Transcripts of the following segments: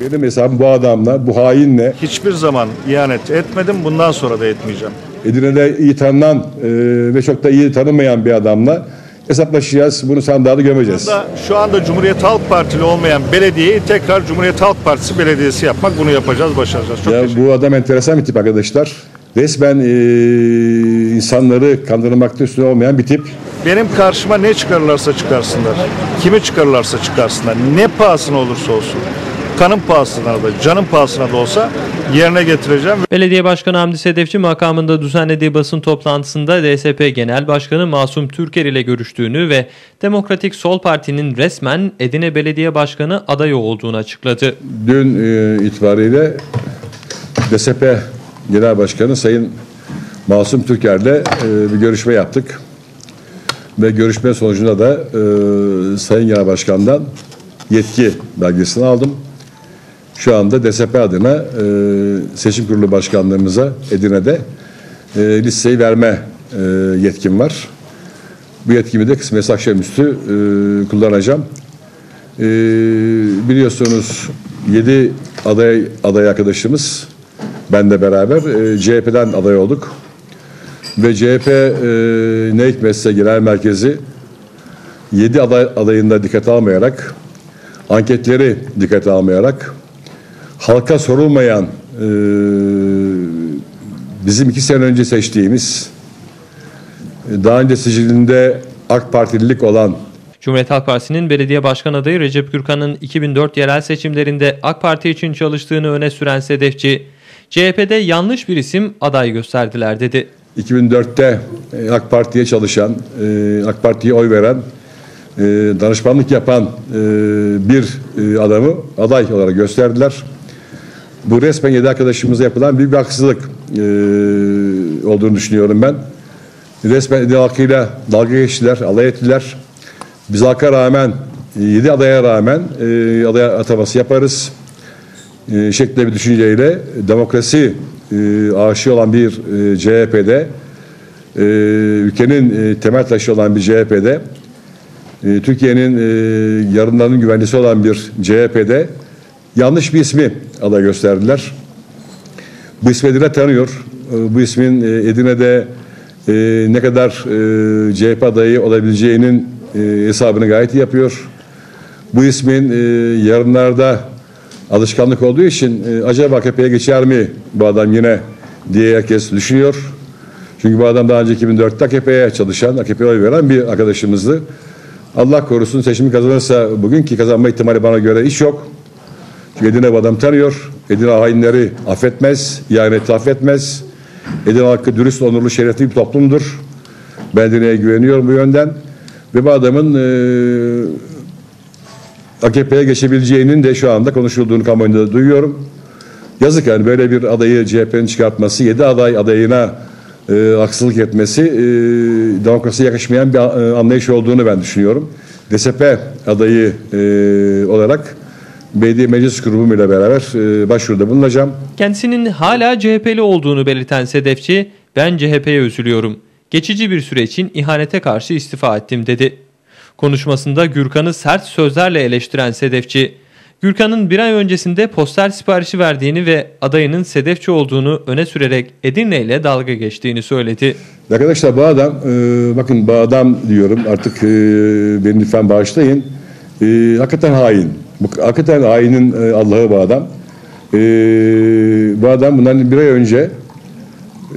Benim hesabım bu adamla, bu hainle, Hiçbir zaman ihanet etmedim. Bundan sonra da etmeyeceğim. Edirne'de iyi tanınan e, ve çok da iyi tanınmayan bir adamla hesaplaşacağız. Bunu sandığa da gömeceğiz. Şu anda Cumhuriyet Halk Partili olmayan belediyeyi tekrar Cumhuriyet Halk Partisi belediyesi yapmak. Bunu yapacağız, başaracağız. Çok Ya bu adam enteresan bir tip arkadaşlar. Resmen e, insanları kandırmakta üstüne olmayan bir tip. Benim karşıma ne çıkarırlarsa çıkarsınlar. Kimi çıkarırlarsa çıkarsınlar. Ne pahasına olursa olsun. Kanın pahasına da, canın pahasına da olsa yerine getireceğim. Belediye Başkanı Hamdi Sedefçi makamında düzenlediği basın toplantısında DSP Genel Başkanı Masum Türker ile görüştüğünü ve Demokratik Sol Parti'nin resmen Edirne Belediye Başkanı adayı olduğunu açıkladı. Dün e, itibariyle DSP Genel Başkanı Sayın Masum Türker'le e, bir görüşme yaptık. Ve görüşme sonucunda da e, Sayın Genel Başkan'dan yetki belgesini aldım. Şu anda DSP adına e, seçim kurulu başkanlığımıza Edirne'de e, listeyi verme e, yetkim var. Bu yetkimi de kısmetse akşamüstü e, kullanacağım. E, biliyorsunuz 7 aday aday arkadaşımız benle beraber e, CHP'den aday olduk. Ve CHP e, ne hikmetse genel merkezi 7 aday adayında dikkate almayarak anketleri dikkate almayarak halka sorulmayan e, bizim iki sene önce seçtiğimiz e, daha önce sicilinde AK Partililik olan Cumhuriyet Halk Partisi'nin belediye başkan adayı Recep Gürkan'ın 2004 yerel seçimlerinde AK Parti için çalıştığını öne süren Sedefçi, CHP'de yanlış bir isim aday gösterdiler dedi. 2004'te e, AK Parti'ye çalışan, e, AK Parti'ye oy veren, danışmanlık yapan bir adamı aday olarak gösterdiler. Bu resmen yedi arkadaşımıza yapılan büyük bir haksızlık e, olduğunu düşünüyorum ben. Resmen Edirne halkıyla dalga geçtiler, alay ettiler. Biz halka rağmen, e, yedi adaya rağmen e, aday ataması yaparız e, şeklinde bir düşünceyle demokrasi e, aşığı olan bir e, CHP'de e, ülkenin e, temel taşı olan bir CHP'de e, Türkiye'nin e, yarınlarının güvencesi olan bir CHP'de yanlış bir ismi aday gösterdiler. Bu ismi Edirne tanıyor. E, bu ismin e, Edirne'de e, ne kadar e, CHP adayı olabileceğinin hesabını gayet iyi yapıyor. Bu ismin yarınlarda alışkanlık olduğu için acaba AKP'ye geçer mi bu adam yine diye herkes düşünüyor. Çünkü bu adam daha önce 2004'te AKP'ye çalışan, AKP'ye oy veren bir arkadaşımızdı. Allah korusun seçimi kazanırsa bugünkü kazanma ihtimali bana göre hiç yok. Çünkü Edirne bu adam tanıyor. Edirne hainleri affetmez, ihaneti affetmez. Edirne halkı dürüst, onurlu, şerefli bir toplumdur. Ben Edirne'ye güveniyorum bu yönden. Ve bu adamın e, AKP'ye geçebileceğinin de şu anda konuşulduğunu kamuoyunda da duyuyorum. Yazık yani böyle bir adayı CHP'nin çıkartması, 7 aday adayına e, haksızlık etmesi e, demokrasiye yakışmayan bir e, anlayış olduğunu ben düşünüyorum. DSP adayı e, olarak belediye meclis grubumuyla beraber e, başvuruda bulunacağım. Kendisinin hala CHP'li olduğunu belirten Sedefçi, ben CHP'ye üzülüyorum. Geçici bir süre için ihanete karşı istifa ettim dedi. Konuşmasında Gürkan'ı sert sözlerle eleştiren Sedefçi, Gürkan'ın bir ay öncesinde poster siparişi verdiğini ve adayının Sedefçi olduğunu öne sürerek Edirne ile dalga geçtiğini söyledi. Arkadaşlar bu adam, e, bakın bu adam diyorum artık e, beni lütfen bağışlayın. E, hakikaten hain. Bu, hakikaten hainin e, Allah'ı bu adam. E, bu adam bundan bir ay önce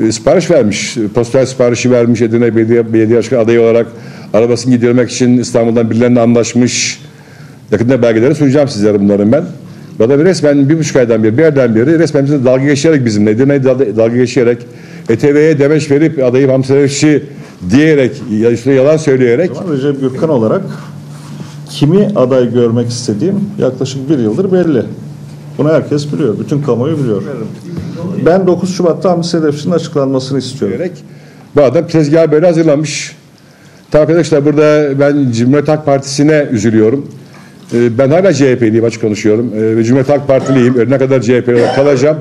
e, sipariş vermiş. Poster siparişi vermiş Edirne Belediye, Belediye Başkanı adayı olarak arabasını gidiyormak için İstanbul'dan birilerine anlaşmış. Yakında belgeleri sunacağım sizlere bunların ben. Bu adam resmen bir buçuk aydan beri, bir yerden beri resmen bizimle dalga geçerek bizimle, Edirne'ye dalga, geçerek, ETV'ye demeç verip adayı Hamsi diyerek, ya üstüne yalan söyleyerek Recep Gürkan olarak kimi aday görmek istediğim yaklaşık bir yıldır belli. Bunu herkes biliyor. Bütün kamuoyu biliyor. Ben 9 Şubat'ta Hamdi Sedefçi'nin açıklanmasını istiyorum. bu adam tezgahı böyle hazırlamış. Tabii arkadaşlar burada ben Cumhuriyet Halk Partisi'ne üzülüyorum. Ee, Ben hala CHP'liyim açık konuşuyorum. Ee, Ve Cumhuriyet Halk Partiliyim. Ölene kadar CHP'li kalacağım.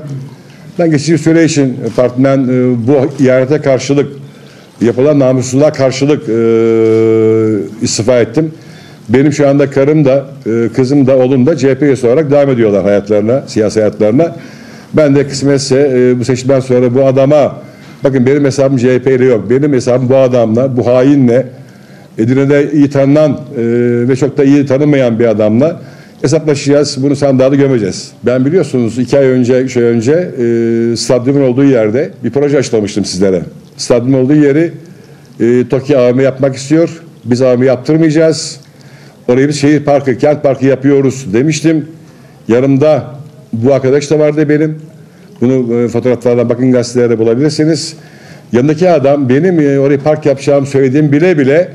Ben geçici süre için partiden e, bu ihanete karşılık yapılan namussuzluğa karşılık e, istifa ettim. Benim şu anda karım da, e, kızım da, oğlum da CHP üyesi olarak devam ediyorlar hayatlarına, siyasi hayatlarına. Ben de kısmetse e, bu seçimden sonra bu adama, bakın benim hesabım CHP ile yok. Benim hesabım bu adamla, bu hainle, Edirne'de iyi tanınan e, ve çok da iyi tanınmayan bir adamla hesaplaşacağız. Bunu sandığa da gömeceğiz. Ben biliyorsunuz iki ay önce, şey önce stadyumun olduğu yerde bir proje açıklamıştım sizlere. Stadyumun olduğu yeri TOKİ AVM yapmak istiyor. Biz AVM yaptırmayacağız. Orayı biz şehir parkı, kent parkı yapıyoruz demiştim. Yanımda bu arkadaş da vardı benim. Bunu e, fotoğraflardan bakın gazetelerde bulabilirsiniz. Yanındaki adam benim e, orayı park yapacağımı söylediğim bile bile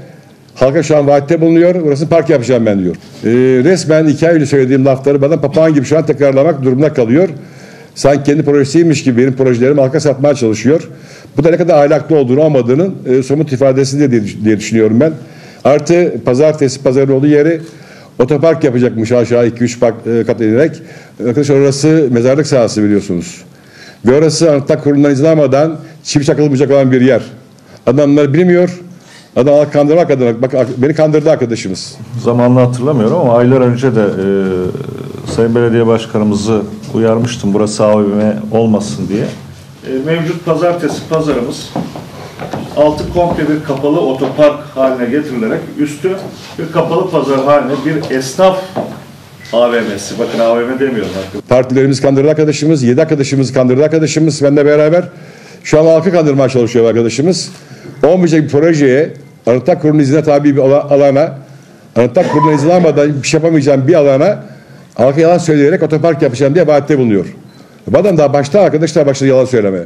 halka şu an vaatte bulunuyor. Orası park yapacağım ben diyor. E, resmen iki ay önce söylediğim lafları bana papağan gibi şu an tekrarlamak durumunda kalıyor. Sanki kendi projesiymiş gibi benim projelerimi halka satmaya çalışıyor. Bu da ne kadar ahlaklı olduğunu olmadığının e, somut ifadesi de diye, diye düşünüyorum ben. Artı pazartesi pazarın olduğu yeri otopark yapacakmış aşağı 2-3 kat edilerek. Arkadaşlar orası mezarlık sahası biliyorsunuz. Ve orası Anıtlar Kurulu'ndan izin almadan çivi çakılmayacak olan bir yer. Adamlar bilmiyor. Adam kandırmak adına. Bak beni kandırdı arkadaşımız. Zamanını hatırlamıyorum ama aylar önce de e, Sayın Belediye Başkanımızı uyarmıştım burası AVM olmasın diye. E, mevcut pazartesi pazarımız altı komple bir kapalı otopark haline getirilerek üstü bir kapalı pazar haline bir esnaf AVM'si. Bakın AVM demiyorum arkadaşlar. Partilerimiz kandırdı arkadaşımız. Yedi arkadaşımız kandırdı arkadaşımız. Benle beraber. Şu an halkı kandırmaya çalışıyor arkadaşımız. Olmayacak bir projeye Anıtlar Kurulu'nun iznine tabi bir ala- alana Anıtlar Kurulu'nun izin almadan bir şey yapamayacağım bir alana halka yalan söyleyerek otopark yapacağım diye vaatte bulunuyor. Bu adam daha başta arkadaşlar başladı yalan söylemeye.